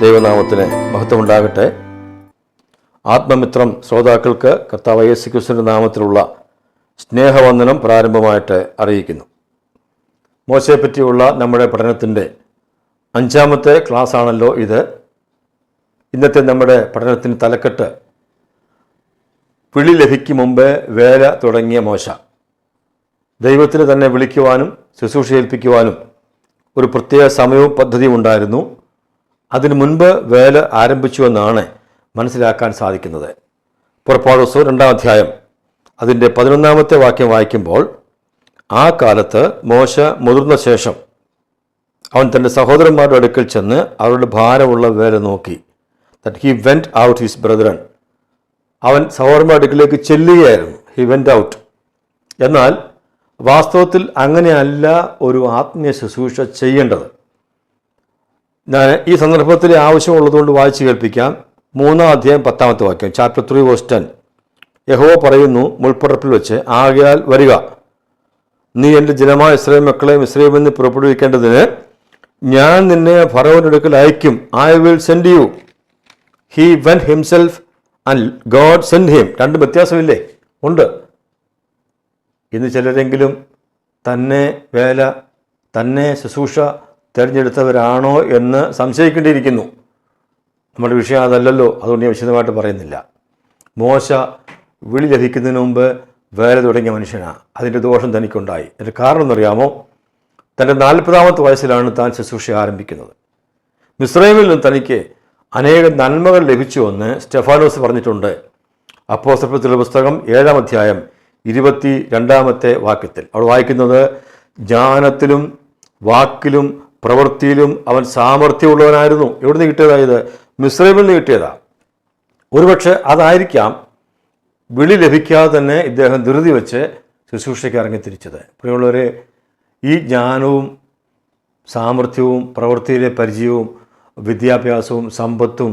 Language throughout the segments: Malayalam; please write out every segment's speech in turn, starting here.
ദൈവനാമത്തിന് മഹത്വമുണ്ടാകട്ടെ. ആത്മമിത്രം ശ്രോതാക്കൾക്ക് കർത്താവ് യേശു ക്രിസ്തുവിന്റെ നാമത്തിലുള്ള സ്നേഹവന്ദനം പ്രാരംഭമായിട്ട് അറിയിക്കുന്നു. മോശയെ പറ്റിയുള്ള നമ്മുടെ പഠനത്തിന്റെ അഞ്ചാമത്തെ ക്ലാസ് ആണല്ലോ ഇത്. ഇന്നത്തെ നമ്മുടെ പഠനത്തിന് തലക്കെട്ട് വിളി ലഭിക്കും മുമ്പേ വേല തുടങ്ങിയ മോശ. ദൈവത്തിന് തന്നെ വിളിക്കുവാനും ശുശ്രൂഷ ഏൽപ്പിക്കുവാനും ഒരു പ്രത്യേക സമയവും പദ്ധതിയും ഉണ്ടായിരുന്നു. അതിനു മുൻപ് വേല ആരംഭിച്ചുവെന്നാണ് മനസ്സിലാക്കാൻ സാധിക്കുന്നത്. പുറപ്പാട് ദിവസവും രണ്ടാം അധ്യായം. അതിന്റെ പതിനൊന്നാമത്തെ വാക്യം വായിക്കുമ്പോൾ ആ കാലത്ത് മോശ മുതിർന്ന ശേഷം അവൻ തന്റെ സഹോദരന്മാരുടെ അടുക്കൽ ചെന്ന് അവരുടെ ഭാരമുള്ള വേല നോക്കി. That he went out his brethren അവൻ സഹോദരന്മാരുടെ അടുക്കിലേക്ക് ചെല്ലുകയായിരുന്നു. ഹി വെന്റ് ഔട്ട് എന്നാൽ വാസ്തവത്തിൽ അങ്ങനെയല്ല ഒരു ആത്മീയ ശുശ്രൂഷ ചെയ്യേണ്ടത്. ഞാൻ ഈ സന്ദർഭത്തിൽ ആവശ്യമുള്ളതുകൊണ്ട് വായിച്ചു കേൾപ്പിക്കാം. മൂന്നാം അധ്യായം പത്താമത്തെ വാക്യം ചാപ്റ്റർ ത്രീ വേഴ്സ് ടെൻ യഹോവ പറയുന്നു മുൾപ്പറപ്പിൽ വെച്ച് ആകയാൽ വരിക. നീ എന്റെ ജനമായ ഇസ്രായേൽ മക്കളെ ഇസ്രായേൽ നിന്ന് പുറപ്പെടുവിക്കേണ്ടതിന് ഞാൻ നിന്നെ ഫറവന്റെ അടുക്കൽ അയക്കും. I will send you he when himself and God send him രണ്ട് വ്യത്യാസമില്ലേ? ഉണ്ട്. ഇന്ന് ചിലരെങ്കിലും തന്നെ വേല തന്നെ ശുശ്രൂഷ തിരഞ്ഞെടുത്തവരാണോ എന്ന് സംശയിക്കേണ്ടിയിരിക്കുന്നു. നമ്മുടെ വിഷയം അതല്ലല്ലോ അതുകൊണ്ട് ഞാൻ വിശദമായിട്ട് പറയുന്നില്ല. മോശ വിളി ലഭിക്കുന്നതിന് മുമ്പ് വേല തുടങ്ങിയ മനുഷ്യനാണ് അതിന്റെ ദോഷം തനിക്കുണ്ടായി. അതിന്റെ കാരണം എന്നറിയാമോ? തന്റെ നാൽപ്പതാമത്തെ വയസ്സിലാണ് താൻ ശുശ്രൂഷ ആരംഭിക്കുന്നത്. മിസ്രൈമിൽ നിന്ന് തനിക്ക് അനേകം നന്മകൾ ലഭിച്ചുവെന്ന് സ്റ്റെഫാനോസ് പറഞ്ഞിട്ടുണ്ട്. അപ്പോസ്തലത്തിലെ പുസ്തകം ഏഴാം അധ്യായം ഇരുപത്തി രണ്ടാമത്തെ വാക്യത്തിൽ. അവിടെ വായിക്കുന്നത് ജ്ഞാനത്തിലും വാക്കിലും പ്രവൃത്തിയിലും അവൻ സാമർഥ്യമുള്ളവനായിരുന്നു. എവിടുന്ന് കിട്ടിയതായത് മിശ്രമിൽ നിന്ന് കിട്ടിയതാ. ഒരുപക്ഷെ അതായിരിക്കാം വിളി ലഭിക്കാതെ തന്നെ ഇദ്ദേഹം ധൃതി വെച്ച് ശുശ്രൂഷയ്ക്ക് ഇറങ്ങി തിരിച്ചത്. പ്രിയമുള്ളവരെ ഈ ജ്ഞാനവും സാമർഥ്യവും പ്രവൃത്തിയിലെ പരിചയവും വിദ്യാഭ്യാസവും സമ്പത്തും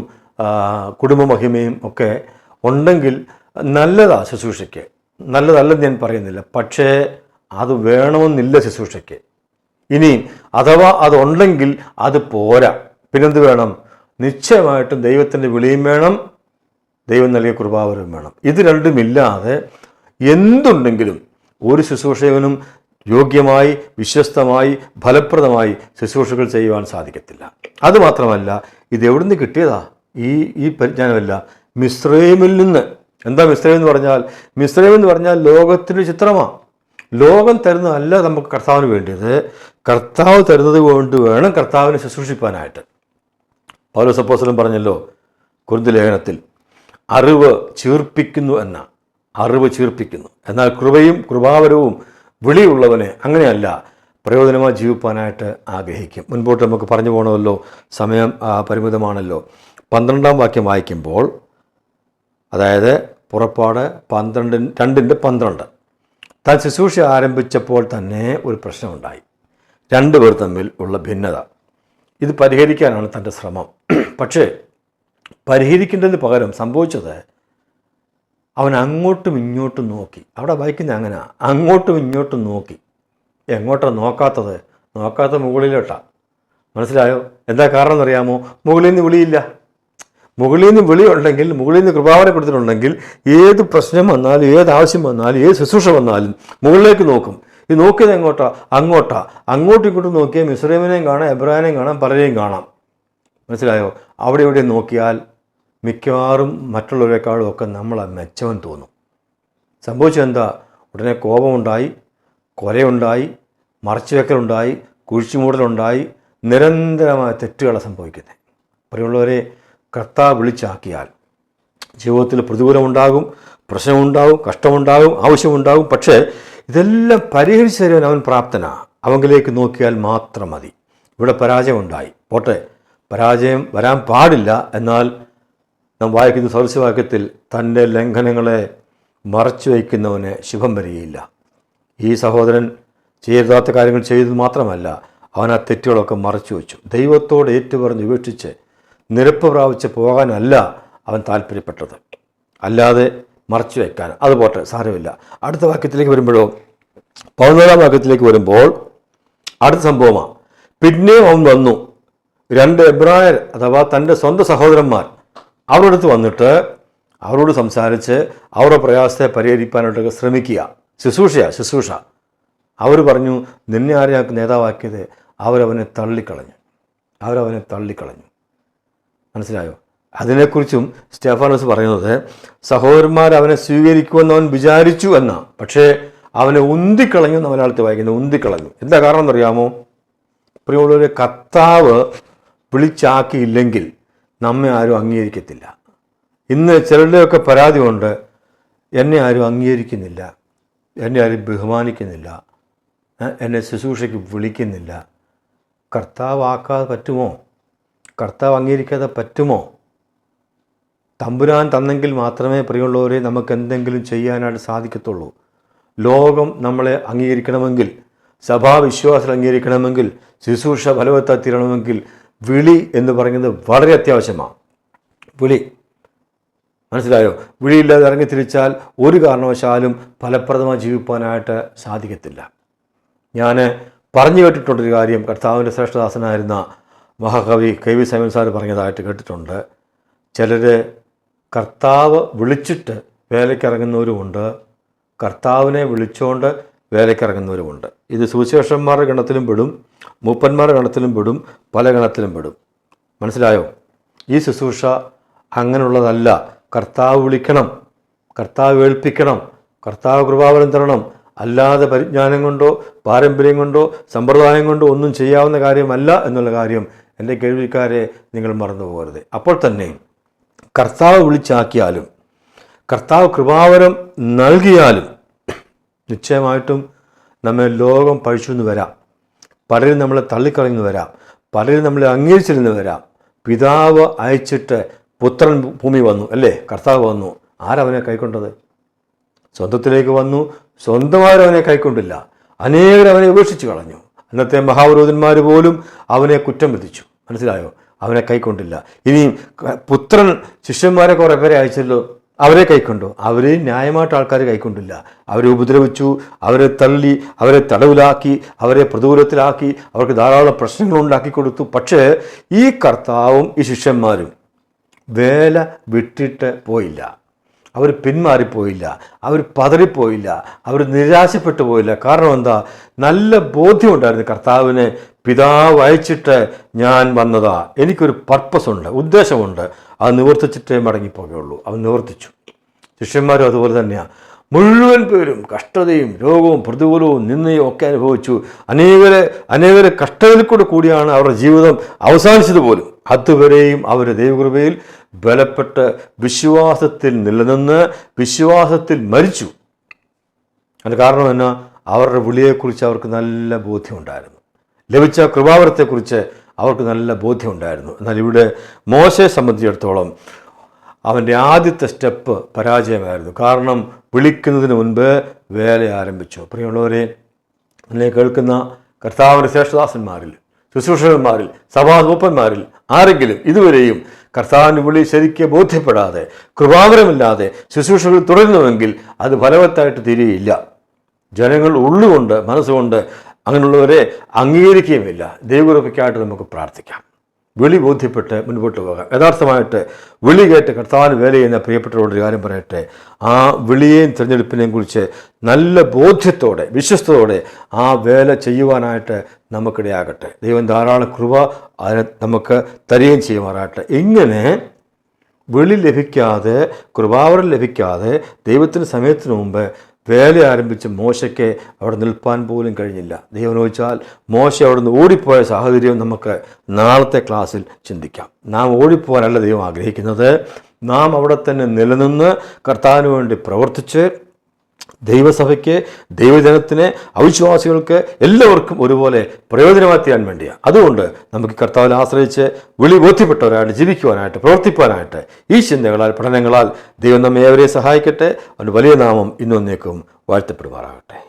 കുടുംബമഹിമയും ഒക്കെ ഉണ്ടെങ്കിൽ നല്ലതാണ് ശുശ്രൂഷയ്ക്ക്. നല്ലതല്ലെന്ന് ഞാൻ പറയുന്നില്ല. പക്ഷേ അത് വേണമെന്നില്ല ശുശ്രൂഷയ്ക്ക്. ഇനി അഥവാ അതുണ്ടെങ്കിൽ അത് പോരാ. പിന്നെന്ത് വേണം? നിശ്ചയമായിട്ടും ദൈവത്തിന്റെ വിളിയും വേണം. ദൈവം നൽകിയ കൃപാവരവും വേണം. ഇത് രണ്ടുമില്ലാതെ എന്തുണ്ടെങ്കിലും ഒരു ശുശ്രൂഷകനും യോഗ്യമായി വിശ്വസ്തമായി ഫലപ്രദമായി ശുശ്രൂഷകൾ ചെയ്യുവാൻ സാധിക്കത്തില്ല. അതുമാത്രമല്ല ഇത് എവിടുന്ന് കിട്ടിയതാ? ഈ ഈ പരിജ്ഞാനമല്ല മിശ്രൈമിൽ നിന്ന്. എന്താ മിശ്രൈം എന്ന് പറഞ്ഞാൽ? മിശ്രൈം എന്ന് പറഞ്ഞാൽ ലോകത്തിന്റെ ചിത്രമാണ് ലോകം തരുന്നതല്ല നമുക്ക് കർത്താവിന് വേണ്ടിയത് കർത്താവ് തരുന്നത് കൊണ്ട് വേണം കർത്താവിനെ ശുശ്രൂഷിപ്പാനായിട്ട്. പൗലോ അപ്പോസ്തലൻ പറഞ്ഞല്ലോ കുരുന്ത് ലേഖനത്തിൽ അറിവ് ചീർപ്പിക്കുന്നു എന്ന അറിവ് ചീർപ്പിക്കുന്നു. എന്നാൽ കൃപയും കൃപാവരവും വിളിയുള്ളവനെ അങ്ങനെയല്ല പ്രയോജനമായി ജീവിപ്പാനായിട്ട് ആഗ്രഹിക്കും. മുൻപോട്ട് നമുക്ക് പറഞ്ഞു പോകണമല്ലോ സമയം പരിമിതമാണല്ലോ. പന്ത്രണ്ടാം വാക്യം വായിക്കുമ്പോൾ അതായത് പുറപ്പാട് പന്ത്രണ്ട് രണ്ടിന്റെ പന്ത്രണ്ട്. താൻ ശുശ്രൂഷ ആരംഭിച്ചപ്പോൾ തന്നെ ഒരു പ്രശ്നമുണ്ടായി. രണ്ടുപേർ തമ്മിൽ ഉള്ള ഭിന്നത. ഇത് പരിഹരിക്കാനാണ് തന്റെ ശ്രമം. പക്ഷേ പരിഹരിക്കേണ്ടതിന് പകരം സംഭവിച്ചത് അവൻ അങ്ങോട്ടും ഇങ്ങോട്ടും നോക്കി. അവിടെ വായിക്കുന്ന അങ്ങനെ. അങ്ങോട്ടും ഇങ്ങോട്ടും നോക്കി. എങ്ങോട്ടാണ് നോക്കാത്തത്? നോക്കാത്ത മുകളിലോട്ടാ. മനസ്സിലായോ? എന്താ കാരണം എന്നറിയാമോ മുകളിൽ നിന്ന് വിളിയില്ല. മുകളിൽ നിന്ന് വിളിയുണ്ടെങ്കിൽ മുകളിൽ നിന്ന് കൃപാവനം കൊടുത്തിട്ടുണ്ടെങ്കിൽ ഏത് പ്രശ്നം വന്നാലും ഏത് ആവശ്യം വന്നാലും ഏത് ശുശ്രൂഷ വന്നാലും മുകളിലേക്ക് നോക്കും. ഈ നോക്കിയത് എങ്ങോട്ടാ? അങ്ങോട്ടാ. അങ്ങോട്ടും ഇങ്ങോട്ടും നോക്കിയാൽ മിസ്രൈമിനെയും കാണാം എബ്രാഹിനെയും കാണാം പലരെയും കാണാം. മനസ്സിലായോ? അവിടെ ഇവിടെ നോക്കിയാൽ മിക്കവാറും മറ്റുള്ളവരെക്കാളും ഒക്കെ നമ്മൾ മെച്ചവൻ തോന്നും. സംഭവിച്ചെന്താ ഉടനെ കോപമുണ്ടായി കൊലയുണ്ടായി മറച്ചുവെക്കലുണ്ടായി കുഴിച്ചുമൂടലുണ്ടായി നിരന്തരമായ തെറ്റുകളാണ് സംഭവിക്കുന്നത്. പ്രിയമുള്ളവരെ കർത്താവ് വിളിച്ചാക്കിയാൽ ജീവിതത്തിൽ പ്രതികൂലമുണ്ടാകും പ്രശ്നമുണ്ടാകും കഷ്ടമുണ്ടാകും ആവശ്യമുണ്ടാകും. പക്ഷേ ഇതെല്ലാം പരിഹരിച്ചു തരാൻ അവൻ പ്രാപ്തനാണ് അവങ്കിലേക്ക് നോക്കിയാൽ മാത്രം മതി. ഇവിടെ പരാജയമുണ്ടായി. പോട്ടെ പരാജയം വരാൻ പാടില്ല. എന്നാൽ നാം വായിക്കുന്ന സദൃശവാക്യത്തിൽ തന്റെ ലംഘനങ്ങളെ മറച്ചു വയ്ക്കുന്നവന് ശുഭം വരികയില്ല. ഈ സഹോദരൻ ചെയ്യരുതാത്ത കാര്യങ്ങൾ ചെയ്തത് മാത്രമല്ല അവൻ ആ തെറ്റുകളൊക്കെ മറച്ചു വെച്ചു. ദൈവത്തോട് ഏറ്റുപറഞ്ഞ് ഉപേക്ഷിച്ച് നിരപ്പ് പ്രാപിച്ച് പോകാനല്ല അവൻ താല്പര്യപ്പെട്ടത്. അല്ലാതെ മറച്ചു വയ്ക്കാൻ അത് പോട്ടെ സാരമില്ല. അടുത്ത വാക്യത്തിലേക്ക് വരുമ്പോഴോ പതിനാലാം വാക്യത്തിലേക്ക് വരുമ്പോൾ അടുത്ത സംഭവമാണ് പിന്നെയും അവൻ വന്നു. രണ്ട് എബ്രായർ അഥവാ തന്റെ സ്വന്തം സഹോദരന്മാർ അവരുടെ അടുത്ത് വന്നിട്ട് അവരോട് സംസാരിച്ച് അവരുടെ പ്രയാസത്തെ പരിഹരിക്കാനായിട്ടൊക്കെ ശ്രമിക്കുക. ശുശ്രൂഷയാണ് ശുശ്രൂഷ. അവർ പറഞ്ഞു നിന്നെ ആരെയാ നേതാവാക്കിയത്? അവരവനെ തള്ളിക്കളഞ്ഞു. അവരവനെ തള്ളിക്കളഞ്ഞു. മനസ്സിലായോ? അതിനെക്കുറിച്ചും സ്റ്റെഫാനോസ് പറയുന്നത് സഹോദരന്മാർ അവനെ സ്വീകരിക്കുമെന്ന് അവൻ വിചാരിച്ചു എന്ന. പക്ഷേ അവനെ ഉന്തിക്കളഞ്ഞു എന്ന് മലയാളത്തിൽ വായിക്കുന്നു ഉന്തിക്കളഞ്ഞു. എന്താ കാരണം എന്നറിയാമോ? പ്രിയമുള്ളവരെ കർത്താവ് വിളിച്ചാക്കിയില്ലെങ്കിൽ നമ്മെ ആരും അംഗീകരിക്കത്തില്ല. ഇന്ന് ചിലരുടെയൊക്കെ പരാതി കൊണ്ട് എന്നെ ആരും അംഗീകരിക്കുന്നില്ല എന്നെ ആരും ബഹുമാനിക്കുന്നില്ല എന്നെ ശുശ്രൂഷയ്ക്ക് വിളിക്കുന്നില്ല. കർത്താവാക്കാതെ പറ്റുമോ? കർത്താവ് അംഗീകരിക്കാതെ പറ്റുമോ? തമ്പുരാൻ തന്നെങ്കിൽ മാത്രമേ പ്രിയമുള്ളവരെ നമുക്ക് എന്തെങ്കിലും ചെയ്യാനായിട്ട് സാധിക്കത്തുള്ളൂ. ലോകം നമ്മളെ അംഗീകരിക്കണമെങ്കിൽ സഭാവിശ്വാസം അംഗീകരിക്കണമെങ്കിൽ ശുശ്രൂഷ ഫലവത്തായിത്തീരണമെങ്കിൽ വിളി എന്ന് പറയുന്നത് വളരെ അത്യാവശ്യമാണ്. വിളി. മനസ്സിലായോ? വിളിയില്ലാതെ ഇറങ്ങി തിരിച്ചാൽ ഒരു കാരണവശാലും ഫലപ്രദമായി ജീവിക്കാനായിട്ട് സാധിക്കത്തില്ല. ഞാൻ പറഞ്ഞു കേട്ടിട്ടുള്ളൊരു കാര്യം കർത്താവിന്റെ ശ്രേഷ്ഠദാസനായിരുന്ന മഹാകവി കെ വി സൈമൻ സാർ പറഞ്ഞതായിട്ട് കേട്ടിട്ടുണ്ട്. ചിലർ കർത്താവ് വിളിച്ചിട്ട് വേലയ്ക്കിറങ്ങുന്നവരുമുണ്ട് കർത്താവിനെ വിളിച്ചുകൊണ്ട് വേലയ്ക്കിറങ്ങുന്നവരുമുണ്ട് ഇത് സുവിശേഷന്മാരുടെ ഗണത്തിലും പെടും മൂപ്പന്മാരുടെ ഗണത്തിലും പെടും പല ഗണത്തിലും പെടും. മനസ്സിലായോ? ഈ ശുശ്രൂഷ അങ്ങനെയുള്ളതല്ല. കർത്താവ് വിളിക്കണം കർത്താവ് ഏൽപ്പിക്കണം കർത്താവ് കൃപാവരം തരണം. അല്ലാതെ പരിജ്ഞാനം കൊണ്ടോ പാരമ്പര്യം കൊണ്ടോ സമ്പ്രദായം കൊണ്ടോ ഒന്നും ചെയ്യാവുന്ന കാര്യമല്ല എന്നുള്ള കാര്യം എന്റെ കേൾവിക്കാരെ നിങ്ങൾ മറന്നു പോകരുത് അപ്പോൾ തന്നെ കർത്താവ് വിളിച്ചാക്കിയാലും കർത്താവ് കൃപാവരം നൽകിയാലും നിശ്ചയമായിട്ടും നമ്മെ ലോകം പഴിച്ചു വരാം. പലരും നമ്മളെ തള്ളിക്കളഞ്ഞു വരാം. പലരും നമ്മളെ അംഗീകരിച്ചിരുന്നു വരാം. പിതാവ് അയച്ചിട്ട് പുത്രൻ ഭൂമി വന്നു അല്ലേ? കർത്താവ് വന്നു. ആരവനെ കൈക്കൊണ്ടത്? സ്വന്തത്തിലേക്ക് വന്നു. സ്വന്തമാരവനെ കൈക്കൊണ്ടില്ല. അനേകർ അവനെ ഉപേക്ഷിച്ച് കളഞ്ഞു. അന്നത്തെ മഹാപുരോഹിതന്മാർ പോലും അവനെ കുറ്റം വിധിച്ചു. മനസ്സിലായോ? അവനെ കൈക്കൊണ്ടില്ല. ഇനി പുത്രൻ ശിഷ്യന്മാരെ കുറേ പേരെ അയച്ചല്ലോ. അവരെ കൈക്കൊണ്ടു? അവരെ ന്യായമായിട്ട് ആൾക്കാർ കൈക്കൊണ്ടില്ല. അവരെ ഉപദ്രവിച്ചു അവരെ തള്ളി അവരെ തടവിലാക്കി അവരെ പ്രതികൂലത്തിലാക്കി അവർക്ക് ധാരാളം പ്രശ്നങ്ങൾ ഉണ്ടാക്കി കൊടുത്തു. പക്ഷേ ഈ കർത്താവും ഈ ശിഷ്യന്മാരും വേല വിട്ടിട്ട് പോയില്ല. അവർ പിന്മാറിപ്പോയില്ല അവർ പതറിപ്പോയില്ല അവർ നിരാശപ്പെട്ടു പോയില്ല. കാരണം എന്താ? നല്ല ബോധ്യമുണ്ടായിരുന്നു. കർത്താവിനെ പിതാവ് അയച്ചിട്ട് ഞാൻ വന്നതാ. എനിക്കൊരു പർപ്പസ് ഉണ്ട് ഉദ്ദേശമുണ്ട്. അത് നിവർത്തിച്ചിട്ടേ മടങ്ങിപ്പോകുകയുള്ളൂ അവൻ നിവർത്തിച്ചു. ശിഷ്യന്മാരും അതുപോലെ തന്നെയാണ് മുഴുവൻ പേരും കഷ്ടതയും രോഗവും പ്രതികൂലവും നിന്നയും ഒക്കെ അനുഭവിച്ചു. അനേകരെ അനേകരെ കഷ്ടതയിൽ കൂടെ കൂടിയാണ് അവരുടെ ജീവിതം അവസാനിച്ചത് പോലും അതുവരെയും അവർ ദൈവകൃപയിൽ ബലപ്പെട്ട് വിശ്വാസത്തിൽ നിലനിന്ന് വിശ്വാസത്തിൽ മരിച്ചു. അതിന് കാരണം എന്നാ? അവരുടെ വിളിയെക്കുറിച്ച് അവർക്ക് നല്ല ബോധ്യമുണ്ടായിരുന്നു. ലഭിച്ച കൃപാവരത്തെക്കുറിച്ച് അവർക്ക് നല്ല ബോധ്യമുണ്ടായിരുന്നു. എന്നാൽ ഇവിടെ മോശയെ സംബന്ധിച്ചിടത്തോളം അവന്റെ ആദ്യത്തെ സ്റ്റെപ്പ് പരാജയമായിരുന്നു. കാരണം വിളിക്കുന്നതിന് മുൻപ് വേല ആരംഭിച്ചു. പ്രിയമുള്ളവരെ എന്നെ കേൾക്കുന്ന കർത്താവിന്റെ ശ്രേഷ്ഠദാസന്മാരിൽ ശുശ്രൂഷകന്മാരിൽ സഭാധൂപ്പന്മാരിൽ ആരെങ്കിലും ഇതുവരെയും കർത്താവിന്റെ വിളി ശരിക്ക് ബോധ്യപ്പെടാതെ കൃപാവരമില്ലാതെ ശുശ്രൂഷകൾ തുടരുന്നുവെങ്കിൽ അത് ഫലവത്തായിട്ട് തിരിയില്ല. ജനങ്ങൾ ഉള്ളുകൊണ്ട് മനസ്സുകൊണ്ട് അങ്ങനെയുള്ളവരെ അംഗീകരിക്കുകയുമില്ല. ദൈവകുറപ്പിക്കായിട്ട് നമുക്ക് പ്രാർത്ഥിക്കാം. വിളി ബോധ്യപ്പെട്ട് മുൻപോട്ട് പോകാം. യഥാർത്ഥമായിട്ട് വിളി കേട്ട് കർത്താവിന് വേല ചെയ്യുന്ന പ്രിയപ്പെട്ടവരോട് ഒരു കാര്യം പറയട്ടെ? ആ വിളിയെയും തിരഞ്ഞെടുപ്പിനെയും കുറിച്ച് നല്ല ബോധ്യത്തോടെ വിശ്വസ്തയോടെ ആ വേല ചെയ്യുവാനായിട്ട് നമുക്കിടയാകട്ടെ. ദൈവം ധാരാളം കൃപ നമുക്ക് തരികയും ചെയ്യുമാറാകട്ടെ. ഇങ്ങനെ വിളി ലഭിക്കാതെ കൃപാവരം ലഭിക്കാതെ ദൈവത്തിന് സമയത്തിന് മുമ്പ് വേല ആരംഭിച്ച് മോശയ്ക്ക് അവിടെ നിൽപ്പാൻ പോലും കഴിഞ്ഞില്ല. ദൈവം ചോദിച്ചാൽ മോശ അവിടെ നിന്ന് ഓടിപ്പോയ സാഹചര്യം നമുക്ക് നാളത്തെ ക്ലാസ്സിൽ ചിന്തിക്കാം. നാം ഓടിപ്പോകാനല്ല ദൈവം ആഗ്രഹിക്കുന്നത്. നാം അവിടെ തന്നെ നിലനിന്ന് കർത്താവിന് വേണ്ടി പ്രവർത്തിച്ച് ദൈവസഭയ്ക്ക് ദൈവജനത്തിന് അവിശ്വാസികൾക്ക് എല്ലാവർക്കും ഒരുപോലെ പ്രയോജനമാക്കിയാൻ വേണ്ടിയാണ്. അതുകൊണ്ട് നമുക്ക് കർത്താവിനെ ആശ്രയിച്ച് വിളി ബോധ്യപ്പെട്ടവരായിട്ട് ജീവിക്കുവാനായിട്ട് പ്രവർത്തിപ്പാനായിട്ട് ഈ ചിന്തകളാൽ പഠനങ്ങളാൽ ദൈവം നമ്മെ ഏവരെയും സഹായിക്കട്ടെ. അവന്റെ വലിയ നാമം ഇന്നൊന്നേക്കും വാഴ്ത്തപ്പെടുമാറാകട്ടെ.